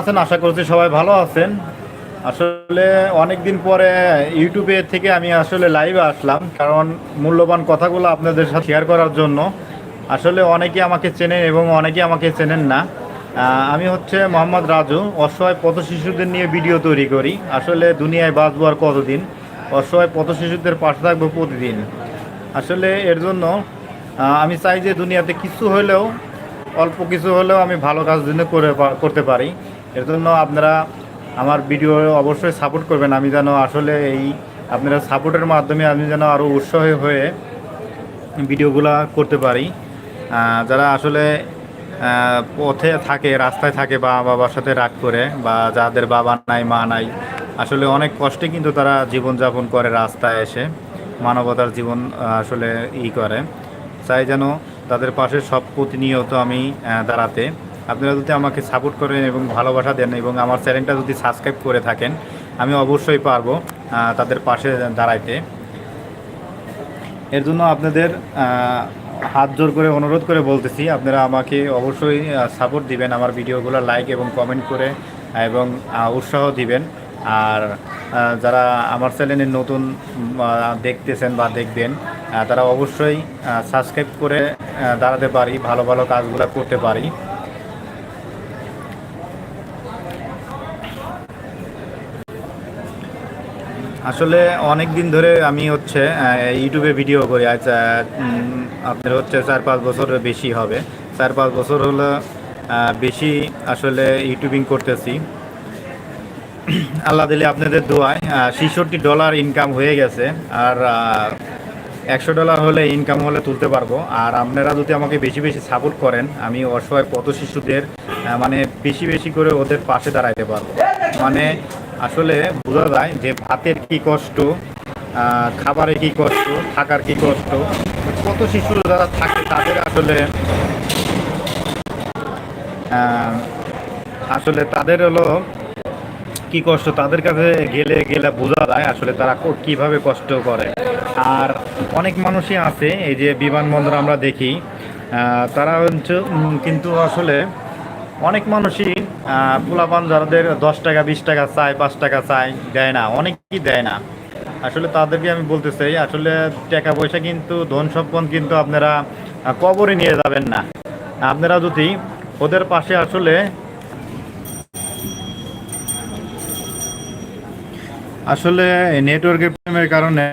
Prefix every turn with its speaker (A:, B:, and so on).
A: আছেন? আশা করছি সবাই ভালো আছেন। আসলে অনেক দিন পরে ইউটিউবে থেকে আমি আসলে লাইভে আসলাম, কারণ মূল্যবান কথাগুলো আপনাদের সাথে শেয়ার করার জন্য। আসলে অনেকে আমাকে চেনেন এবং অনেকে আমাকে চেনেন না। আমি হচ্ছে মোহাম্মদ রাজু, অসহায় পথ শিশুদের নিয়ে ভিডিও তৈরি করি। আসলে দুনিয়ায় বাঁচবো আর কতদিন? অসহায় পথ শিশুদের পাশে থাকব প্রতিদিন। আসলে এর জন্য আমি চাই যে দুনিয়াতে কিছু হলেও, অল্প কিছু হলেও আমি ভালো কাজ জন্য করে করতে পারি। এর জন্য আপনারা আমার ভিডিও অবশ্যই সাপোর্ট করবেন। আমি যেন আসলে এই আপনারা সাপোর্টের মাধ্যমে আমি যেন আরও উৎসাহী হয়ে ভিডিওগুলো করতে পারি। যারা আসলে পথে থাকে, রাস্তায় থাকে, বা বাবার সাথে রাগ করে, বা যাদের বাবা নাই, মা নাই, আসলে অনেক কষ্টে কিন্তু তারা জীবনযাপন করে রাস্তায় এসে, মানবতার জীবন আসলে ই করে। চাই যেন তাদের পাশে সব প্রতিনিয়ত আমি দাঁড়াতে আপনারা যদি আমাকে সাপোর্ট করেন এবং ভালোবাসা দেন এবং আমার চ্যানেলটা যদি সাবস্ক্রাইব করে থাকেন, আমি অবশ্যই পারব তাদের পাশে দাঁড়াইতে। এর জন্য আপনাদের হাত জোর করে অনুরোধ করে বলতেছি, আপনারা আমাকে অবশ্যই সাপোর্ট দিবেন আমার ভিডিওগুলো লাইক এবং কমেন্ট করে, এবং উৎসাহ দিবেন। আর যারা আমার চ্যানেলে নতুন দেখতেছেন বা দেখবেন তারা অবশ্যই সাবস্ক্রাইব করে দাঁড়াতে পারি, ভালো ভালো কাজগুলো করতে পারি। আসলে অনেক দিন ধরে আমি হচ্ছে ইউটিউবে ভিডিও করি, আজ আপনার হচ্ছে চার পাঁচ বছর বেশি হবে। চার পাঁচ বছর হলো বেশি আসলে ইউটিউবিং করতেছি। আল্লাহ দিলে আপনাদের দোয়ায় ছিষট্টি ডলার ইনকাম হয়ে গেছে, আর একশো ডলার হলে ইনকাম হলে তুলতে পারব। আর আপনারা যদি আমাকে বেশি বেশি সাপোর্ট করেন, আমি অসহায় পথ শিশুদের মানে বেশি বেশি করে ওদের পাশে দাঁড়াইতে পারব। মানে আসলে বোঝা যায় যে ভাতের কি কষ্ট আহ, খাবারের কি কষ্ট থাকার কি কষ্ট কত শিশু যারা থাকে তাদের আসলে আসলে তাদের হলো কি কষ্ট তাদের কাছে গেলে গেলে বোঝা যায় আসলে তারা কীভাবে কষ্ট করে। আর অনেক মানুষই আছে এই যে বিমানবন্দর আমরা দেখি তারা কিন্তু আসলে অনেক মানুষই পোলাপান যাদের দশ টাকা, বিশ টাকা চায়, পাঁচ টাকা চায়, দেয় না, অনেকেই দেয় না। আসলে তাদেরকে আমি বলতে চাই, আসলে টাকা পয়সা কিন্তু, ধন সম্পদ কিন্তু আপনারা কবরে নিয়ে যাবেন না। আপনারা যদি ওদের পাশে আসলে আসলে নেটওয়ার্কের কারণে